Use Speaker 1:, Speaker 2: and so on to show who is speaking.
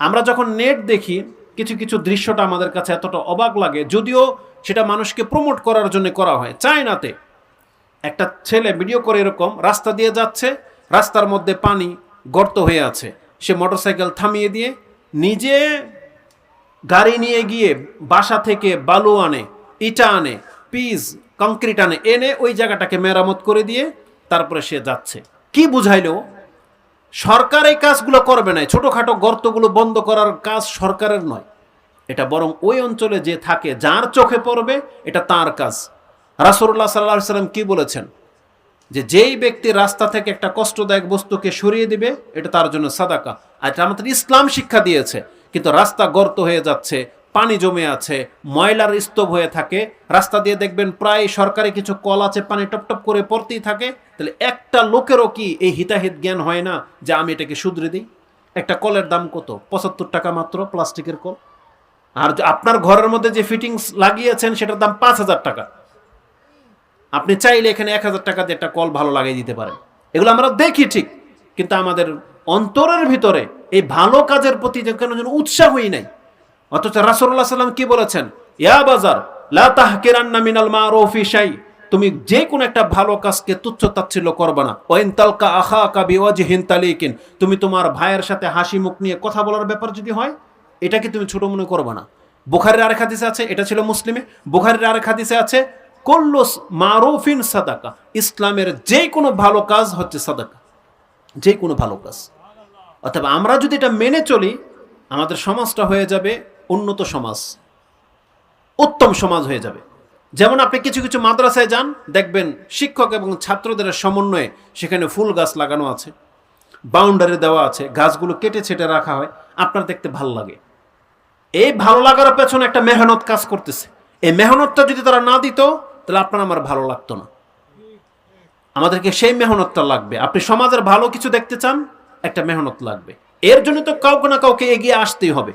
Speaker 1: আমরা যখন নেট দেখি, কিছু কিছু দৃশ্যটা আমাদের কাছে এতটা অবাক লাগে, যদিও সেটা মানুষকে প্রমোট করার জন্য করা হয়। চায়নাতে একটা ছেলে ভিডিও করে এরকম, রাস্তা দিয়ে যাচ্ছে, রাস্তার মধ্যে পানি গর্ত হয়ে আছে। সে মোটরসাইকেল থামিয়ে দিয়ে নিজে গাড়ি নিয়ে গিয়ে বাসা থেকে বালু আনে, ইটা আনে, পিস কংক্রিট আনে, এনে ওই জায়গাটাকে মেরামত করে দিয়ে তারপরে সে যাচ্ছে। কি বুঝাইলো সরকার এই কাজগুলো করবে না ছোটোখাটো গর্তগুলো বন্ধ করার কাজ সরকারের নয়। এটা বরং ওই অঞ্চলে যে থাকে, যার চোখে পড়বে, এটা তার কাজ। রাসুল্লাহ সাল্লাহ সাল্লাম কি বলেছেন? যে যেই ব্যক্তি রাস্তা থেকে একটা কষ্টদায়ক বস্তুকে সরিয়ে দিবে, এটা তার জন্য সাদাকা। আর এটা আমাদের ইসলাম শিক্ষা দিয়েছে, কিন্তু রাস্তা গর্ত হয়ে যাচ্ছে পানি জমে আছে, ময়লার স্তব হয়ে থাকে। রাস্তা দিয়ে দেখবেন প্রায় সরকারি কিছু কল আছে, পানি টপটপ করে পড়তেই থাকে। তাহলে একটা লোকেরও কি এই হিতাহিত জ্ঞান হয় না যে আমি এটাকে শুধরে দিই? একটা কলের দাম কত? পঁচাত্তর টাকা মাত্র প্লাস্টিকের কল। আর আপনার ঘরের মধ্যে যে ফিটিংস লাগিয়েছেন, সেটার দাম পাঁচ হাজার টাকা। আপনি চাইলে এখানে এক হাজার টাকা দিয়ে একটা কল ভালো লাগিয়ে দিতে পারেন। এগুলো আমরা দেখি ঠিক, কিন্তু আমাদের অন্তরের ভিতরে এই ভালো কাজের প্রতি যে কেন যেন উৎসাহই নাই। অথচ রাসুল্লাহ সাল্লাম কি বলেছেন? ইয়া বাজার, লা তাহকিরান্না মিনাল মারুফি শাই। তুমি যে কোনো একটা ভালো কাজকে তুচ্ছ তাচ্ছিল্য করবে না। ওয়াইন তালকা আখা কাবি ওয়াজহিন তালিকিন। তুমি তোমার ভাইয়ের সাথে হাসি মুখ নিয়ে কথা বলার ব্যাপার যদি হয় এটাকে তুমি ছোট মনে করবে না? বুখারের আরেক হাদিসে আছে, এটা ছিল মুসলিমে। বুখারের আরেক হাদিসে আছে কল্লুস মারুফিন সাদাকা। ইসলামের যে কোনো ভালো কাজ হচ্ছে সাদাকা। যে কোনো ভালো কাজ। অথবা আমরা যদি এটা মেনে চলি, আমাদের সমাজটা হয়ে যাবে উন্নত সমাজ, উত্তম সমাজ হয়ে যাবে। যেমন আপনি কিছু কিছু মাদ্রাসায় যান, দেখবেন শিক্ষক এবং ছাত্রদের সমন্বয়ে সেখানে ফুল গাছ লাগানো আছে বাউন্ডারি দেওয়া আছে, গাছগুলো কেটে ছেটে রাখা হয়, আপনার দেখতে ভালো লাগে। এই ভালো লাগার পেছনে একটা মেহনত কাজ করতেছে। এই মেহনতটা যদি তারা না দিত, তাহলে আপনার আমার ভালো লাগতো না। আমাদেরকে সেই মেহনতটা লাগবে। আপনি সমাজের ভালো কিছু দেখতে চান, একটা মেহনত লাগবে। এর জন্য তো কাউকে না কাউকে এগিয়ে আসতেই হবে।